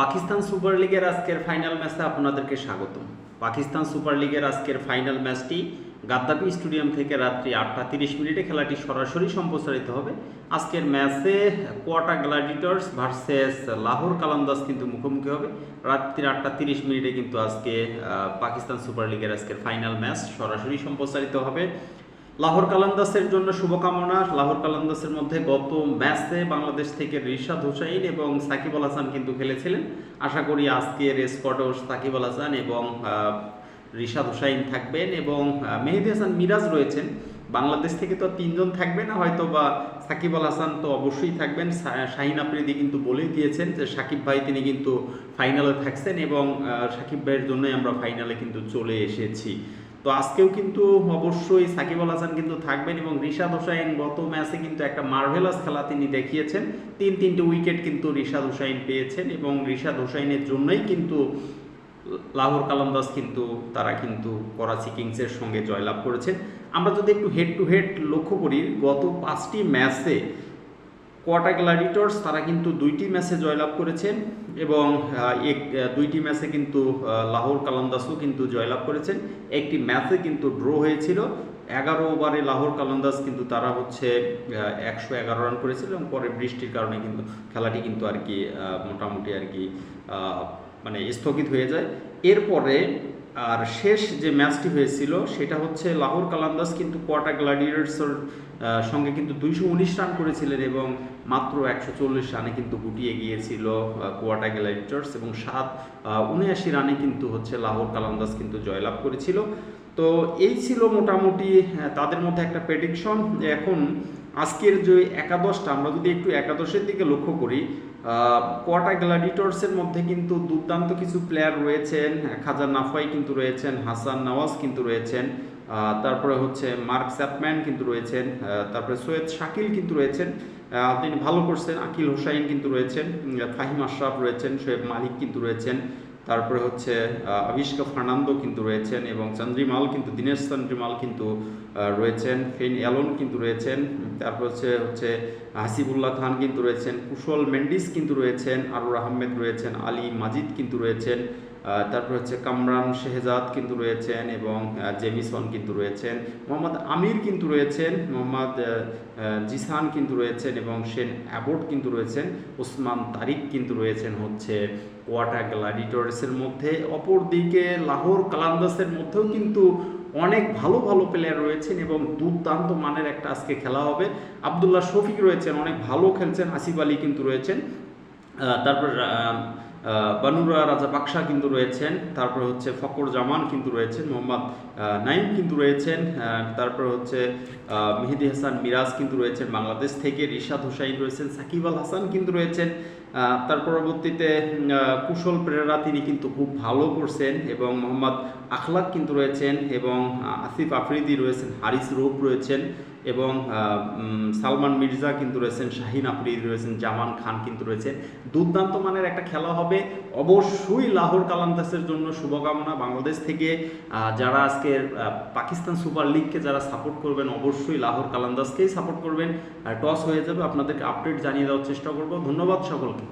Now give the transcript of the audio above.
Pakistan super লিগের আজকের final ম্যাচে আপনাদেরকে স্বাগতম। পাকিস্তান সুপার লিগের আজকের ফাইনাল ম্যাচটি গাদ্দাপি স্টেডিয়াম থেকে রাত্রি আটটা তিরিশ মিনিটে খেলাটি সরাসরি সম্প্রচারিত হবে। আজকের ম্যাচে কোয়াটা গ্ল্যাডিটর্স ভার্সেস লাহোর কালান্দাস কিন্তু মুখোমুখি হবে। রাত্রি আটটা তিরিশ মিনিটে কিন্তু আজকে পাকিস্তান সুপার লিগের আজকের ফাইনাল ম্যাচ সরাসরি সম্প্রচারিত হবে। লাহোর কালান্দাসের জন্য শুভকামনা। লাহোর কালান্দাসের মধ্যে গত ম্যাচে বাংলাদেশ থেকে রিশাদ হুসাইন এবং সাকিব আল হাসান কিন্তু খেলেছিলেন। আশা করি আজকের স্কটও সাকিব আল হাসান এবং রিশাদ হুসাইন থাকবেন এবং মেহেদি হাসান মিরাজ রয়েছেন। বাংলাদেশ থেকে তো তিনজন থাকবে না হয়তো বা সাকিব আল হাসান তো অবশ্যই থাকবেন। শাহিন আফ্রিদি কিন্তু বলেই দিয়েছেন যে সাকিব ভাই তিনি কিন্তু ফাইনালে থাকছেন এবং সাকিব ভাইয়ের জন্যই আমরা ফাইনালে কিন্তু চলে এসেছি। তো আজকেও কিন্তু অবশ্যই সাকিব আল হাসান কিন্তু থাকবেন এবং রিশাদ হোসাইন গত ম্যাচে কিন্তু একটা মার্ভেলাস খেলা তিনি দেখিয়েছেন। তিন, তিনটে উইকেট কিন্তু রিশাদ হোসাইন পেয়েছেন এবং রিশাদ হোসাইনের জন্যই কিন্তু লাহোর কালান্দাস কিন্তু তারা কিন্তু করাচি কিংসের সঙ্গে জয়লাভ করেছেন। আমরা যদি একটু হেড টু হেড লক্ষ্য করি, গত পাঁচটি ম্যাচে কোয়াটা গ্ল্যাডিটর্স তারা কিন্তু দুইটি ম্যাচে জয়লাভ করেছেন এবং এক দুইটি ম্যাচে কিন্তু লাহোর কালান্দাসও কিন্তু জয়লাভ করেছেন। একটি ম্যাচে কিন্তু ড্র হয়েছিল। এগারো ওভারে লাহোর কালান্দাস কিন্তু তারা হচ্ছে একশো এগারো রান করেছিল এবং পরে বৃষ্টির কারণে কিন্তু খেলাটি কিন্তু আর কি মোটামুটি আর কি মানে স্থগিত হয়ে যায়। এরপরে আর শেষ যে ম্যাচটি হয়েছিল, সেটা হচ্ছে লাহোর কালান্দাস কিন্তু কোয়াটা গ্ল্যাডিয়ার্সের সঙ্গে কিন্তু দুইশো উনিশ রান করেছিলেন এবং মাত্র একশো চল্লিশ রানে কিন্তু গুটিয়ে গিয়েছিল কোয়াটা গ্ল্যাডিয়ার্স এবং সাত উনআশি রানে কিন্তু হচ্ছে লাহোর কালান্দাস কিন্তু জয়লাভ করেছিল। তো এই ছিল মোটামুটি তাদের মধ্যে একটা প্রেডিকশন এখন আজকের যে একাদশটা, আমরা যদি একটু একাদশের দিকে লক্ষ্য করি কোয়াটা গ্ল্যাডিটর্সের মধ্যে কিন্তু দুর্দান্ত কিছু প্লেয়ার রয়েছেন খাজা নাফাই কিন্তু রয়েছেন, হাসান নওয়াজ কিন্তু রয়েছেন তারপরে হচ্ছে মার্ক স্যাপম্যান কিন্তু রয়েছেন তারপরে সৈয়দ শাকিল কিন্তু রয়েছেন তিনি ভালো করছেন, আকিল হোসাইন কিন্তু রয়েছেন ফাহিম আশরাফ রয়েছেন শোয়েব মালিক কিন্তু রয়েছেন তারপরে হচ্ছে আবিষ্কা ফার্নান্দো কিন্তু রয়েছেন এবং চন্দ্রিমাল কিন্তু, দীনেশ চন্দ্রিমাল কিন্তু রয়েছেন ফেন অ্যালন কিন্তু রয়েছেন তারপর হচ্ছে হচ্ছে হাসিবুল্লাহ খান কিন্তু রয়েছেন, কুশল মেন্ডিস কিন্তু রয়েছেন আরুর আহমেদ রয়েছেন, আলী মাজিদ কিন্তু রয়েছেন তারপর হচ্ছে কামরান শেহজাদ কিন্তু রয়েছেন এবং জেমিসন কিন্তু রয়েছেন, মোহাম্মদ আমির কিন্তু রয়েছেন, মোহাম্মদ জিসান কিন্তু রয়েছেন এবং সেন অ্যাবোট কিন্তু রয়েছেন, ওসমান তারিক কিন্তু রয়েছেন হচ্ছে কোয়াটা গ্ল্যাডিটর্সের মধ্যে। অপরদিকে লাহোর কালান্দাসের মধ্যেও কিন্তু অনেক ভালো ভালো প্লেয়ার রয়েছেন এবং দুর্দান্ত মানের একটা আজকে খেলা হবে। আবদুল্লাহ শফিক রয়েছেন, অনেক ভালো খেলছেন, আসিফ আলী কিন্তু রয়েছেন। তারপর বানুরা রাজা বাক্সা কিন্তু রয়েছেন, তারপর হচ্ছে ফকর জামান কিন্তু রয়েছেন, মোহাম্মদ নাইম কিন্তু রয়েছেন তারপর হচ্ছে মেহেদি হাসান মিরাজ কিন্তু রয়েছেন বাংলাদেশ থেকে, রিশাদ হোসাইন রয়েছেন, সাকিব আল হাসান কিন্তু রয়েছেন তার পরবর্তীতে কুশল প্রেররা তিনি কিন্তু খুব ভালো করছেন, এবং মোহাম্মদ আখলাক কিন্তু রয়েছেন, এবং আসিফ আফ্রিদি রয়েছেন, হারিস রূপ রয়েছেন এবং সালমান মির্জা কিন্তু রয়েছেন, শাহিন আফ্রিদি রয়েছেন, জামান খান কিন্তু রয়েছেন। দুর্দান্ত মানের একটা খেলা হবে। অবশ্যই লাহোর কালান্দাসের জন্য শুভকামনা বাংলাদেশ থেকে। যারা আজকের পাকিস্তান সুপার লিগকে যারা সাপোর্ট করবেন, অবশ্যই লাহোর কালান্দাসকেই সাপোর্ট করবেন। টস হয়ে যাবে, আপনাদেরকে আপডেট জানিয়ে দেওয়ার চেষ্টা করব। ধন্যবাদ সকলকে।